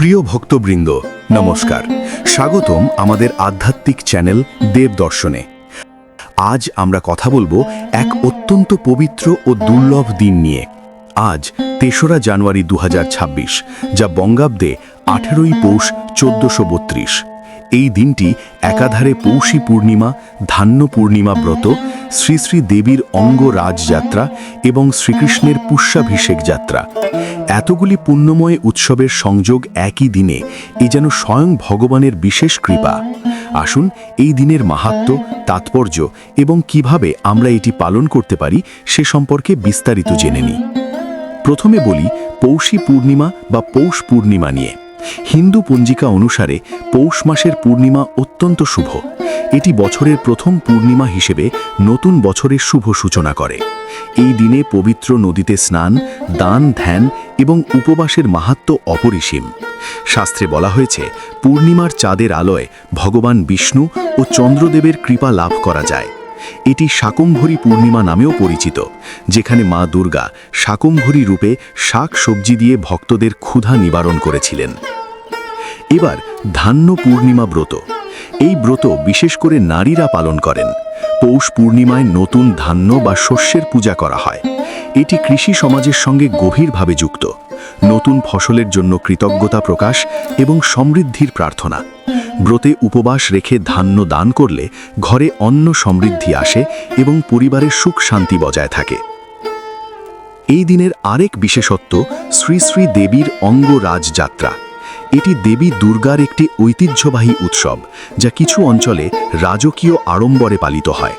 প্রিয় ভক্তবৃন্দ, নমস্কার। স্বাগতম আমাদের আধ্যাত্মিক চ্যানেল দেব দর্শনে। আজ আমরা কথা বলব এক অত্যন্ত পবিত্র ও দুর্লভ দিন নিয়ে। আজ তেসরা জানুয়ারি দু হাজার ছাব্বিশ, যা বঙ্গাব্দে আঠেরোই পৌষ চোদ্দশো এই দিনটি একাধারে পৌষী পূর্ণিমা, ধান্য পূর্ণিমা ব্রত, শ্রী শ্রী দেবীর অঙ্গ রাজযাত্রা এবং শ্রীকৃষ্ণের পুষ্যাভিষেক যাত্রা। এতগুলি পুণ্যময় উৎসবের সংযোগ একই দিনে, এ যেন স্বয়ং ভগবানের বিশেষ কৃপা। আসুন, এই দিনের মাহাত্ম তাৎপর্য এবং কীভাবে আমরা এটি পালন করতে পারি সে সম্পর্কে বিস্তারিত জেনে নিই। প্রথমে বলি, পৌষী পূর্ণিমা বা পৌষ পূর্ণিমা নিয়ে। হিন্দু পঞ্জিকা অনুসারে পৌষ মাসের পূর্ণিমা অত্যন্ত শুভ। এটি বছরের প্রথম পূর্ণিমা হিসেবে নতুন বছরের শুভ সূচনা করে। এই দিনে পবিত্র নদীতে স্নান, দান, ধ্যান এবং উপবাসের মাহাত্ম্য অপরিসীম। শাস্ত্রে বলা হয়েছে, পূর্ণিমার চাঁদের আলোয় ভগবান বিষ্ণু ও চন্দ্রদেবের কৃপা লাভ করা যায়। এটি শাকম্ভরী পূর্ণিমা নামেও পরিচিত, যেখানে মা দুর্গা শাকম্ভরী রূপে শাক সবজি দিয়ে ভক্তদের ক্ষুধা নিবারণ করেছিলেন। এবার ধান্য পূর্ণিমা ব্রত। এই ব্রত বিশেষ করে নারীরা পালন করেন। পৌষ পূর্ণিমায় নতুন ধান্য বা শস্যের পূজা করা হয়। এটি কৃষি সমাজের সঙ্গে গভীরভাবে যুক্ত। নতুন ফসলের জন্য কৃতজ্ঞতা প্রকাশ এবং সমৃদ্ধির প্রার্থনা। ব্রতে উপবাস রেখে ধান্য দান করলে ঘরে অন্ন সমৃদ্ধি আসে এবং পরিবারের সুখ শান্তি বজায় থাকে। এই দিনের আরেক বিশেষত্ব শ্রী শ্রী দেবীর অঙ্গ রাজযাত্রা। এটি দেবী দুর্গার একটি ঐতিহ্যবাহী উৎসব, যা কিছু অঞ্চলে রাজকীয় আড়ম্বরে পালিত হয়।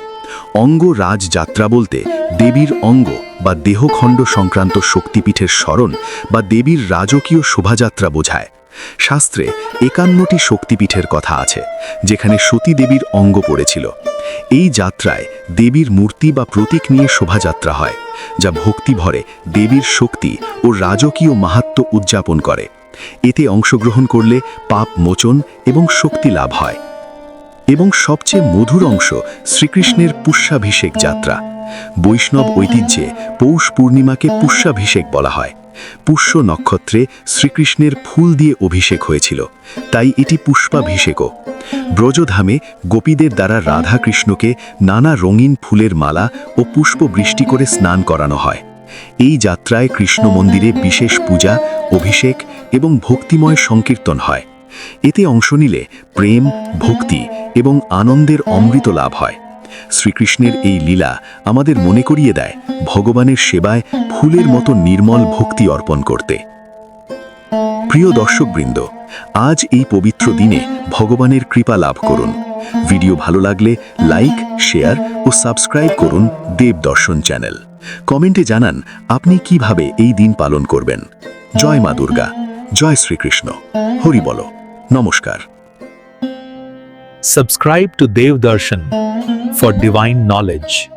অঙ্গ রাজযাত্রা বলতে দেবীর অঙ্গ বা দেহখণ্ড সংক্রান্ত শক্তিপীঠের স্মরণ বা দেবীর রাজকীয় শোভাযাত্রা বোঝায়। শাস্ত্রে একান্নটি শক্তিপীঠের কথা আছে, যেখানে সতী দেবীর অঙ্গ পড়েছিল। এই যাত্রায় দেবীর মূর্তি বা প্রতীক নিয়ে শোভাযাত্রা হয়, যা ভক্তি ভরে দেবীর শক্তি ও রাজকীয় মাহাত্ম্য উদযাপন করে। এতে অংশগ্রহণ করলে পাপ মোচন এবং শক্তি লাভ হয়। এবং সবচেয়ে মধুর অংশ শ্রীকৃষ্ণের পুষ্যাভিষেক যাত্রা। বৈষ্ণব ঐতিহ্যে পৌষ পূর্ণিমাকে পুষ্যাভিষেক বলা হয়। পুষ্য নক্ষত্রে শ্রীকৃষ্ণের ফুল দিয়ে অভিষেক হয়েছিল, তাই এটি পুষ্পাভিষেকও। ব্রজধামে গোপীদের দ্বারা রাধা কৃষ্ণকে নানা রঙিন ফুলের মালা ও পুষ্প বৃষ্টি করে স্নান করানো হয়। এই যাত্রায় কৃষ্ণ মন্দিরে বিশেষ পূজা, অভিষেক এবং ভক্তিময় সংকীর্তন হয়। এতে অংশ নিলে প্রেম, ভক্তি এবং আনন্দের অমৃত লাভ হয়। শ্রীকৃষ্ণের এই লীলা আমাদের মনে করিয়ে দেয় ভগবানের সেবায় ফুলের মতো নির্মল ভক্তি অর্পণ করতে। প্রিয় দর্শকবৃন্দ, আজ এই পবিত্র দিনে ভগবানের কৃপা লাভ করুন। ভিডিও ভালো লাগলে লাইক, শেয়ার ও সাবস্ক্রাইব করুন দেব দর্শন চ্যানেল। কমেন্টে জানান আপনি কীভাবে এই দিন পালন করবেন। জয় মা দুর্গা, জয় শ্রীকৃষ্ণ। হরি বলো। নমস্কার। Subscribe to Dev Darshan for divine knowledge.